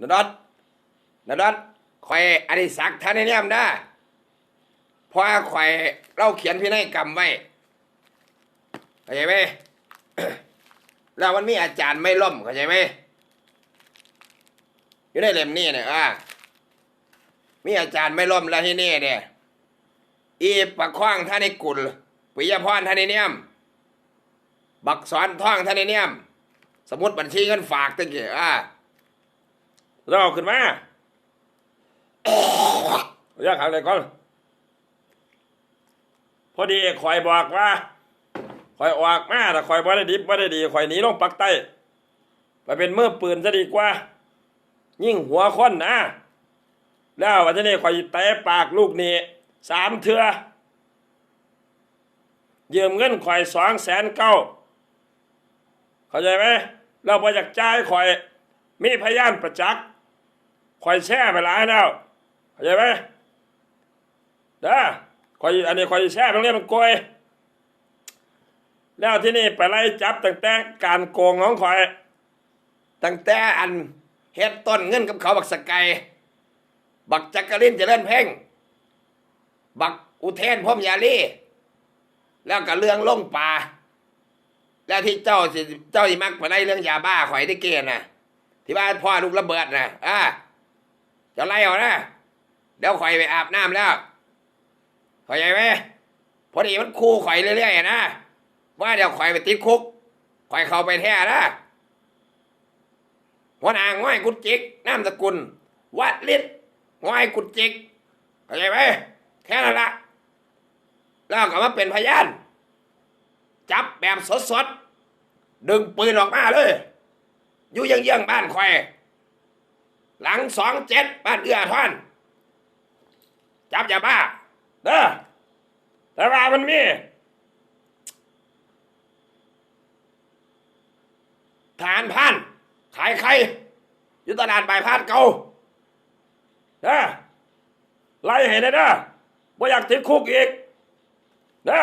นดอนนดอนข่อยอดิศักดิ์ท่านนี่เนี่ยมนะเพราะว่าข่อยเราเขียนพินัยกรรมไว้เข้าใจไหมแล้วมันมีอาจารย์ไม่ล่มเข้าใจไหมอยู่ในเล่มนี้เนี่ยอ่ามีอาจารย์ไม่ล่มแล้วที่นี่เนี่ยอีปะคว้างท่านในกุลปิยพรท่านในเนี่ยมบักสอนท่องท่านในเนี่ยม สมุดบัญชีเงินฝากตั้งกี่อ่าเราเอาขึ้นมาอยากหาอะไรก่อนพอดีคอยบอกว่าคอยออกมาแต่คอยบ่ได้ดีบ่ได้ดีคอยหนีลงปักใต้ไปเป็นเมื่อปืนซะดีกว่า ยิ่งหัวค้นนะแล้ววันนี้คอยเตะปากลูกนี่สามเถื่อยืมเงินคอยสองแสนเก้าเข้าใจไหม เราพออยากจ่ายคอย มีพยานประจักษ์คอยแช่ไปหลายแล้วเข้าใจไหมเด้อคอยอันนี้คอยแช่ตรงนี้มันโกยแล้วที่นี่ไปไล่จับตั้งแต่การโกงของคอย ตั้งแต่อันเฮ็ดต้นเงินกับเขาบักสกายบักจักรินเจริญเพ่ง บักอุเทนพรหมยาลีแล้วก็เรื่องล่งป่า แล้วที่เจ้าสิเจ้าที่มักไปไล่เรื่องยาบ้าข่อยได้เกณฑ์นะที่บ้านพ่อลูกระเบิดนะอ่าจะไล่เอานะเดี๋ยวข่อยไปอาบน้ำแล้วเข้าใจไหมพอดีมันคู่ข่อยเรื่อยๆนะว่าเดี๋ยวข่อยไปติดคุกข่อยเข้าไปแท้นะหัวนาง่อยกุจิกน้ำสกุล วัดฤทธิ์ง่อยกุจิกเข้าใจไหมแค่นั้นละแล้วก็มาเป็นพยาน จับแบบสดๆ ดึงปืนออกมาเลย อยู่เยี่ยงๆบ้านคอยหลังสองเจ็ดบ้านเอื้อท่อน จับอย่าบ้าเด้อแต่ว่ามันมีทหารพรานขายไข่อยู่ตลาดบายพาดเก่าเด้อไล่ให้ได้เด้อบ่อยากติดคุกอีกเด้อ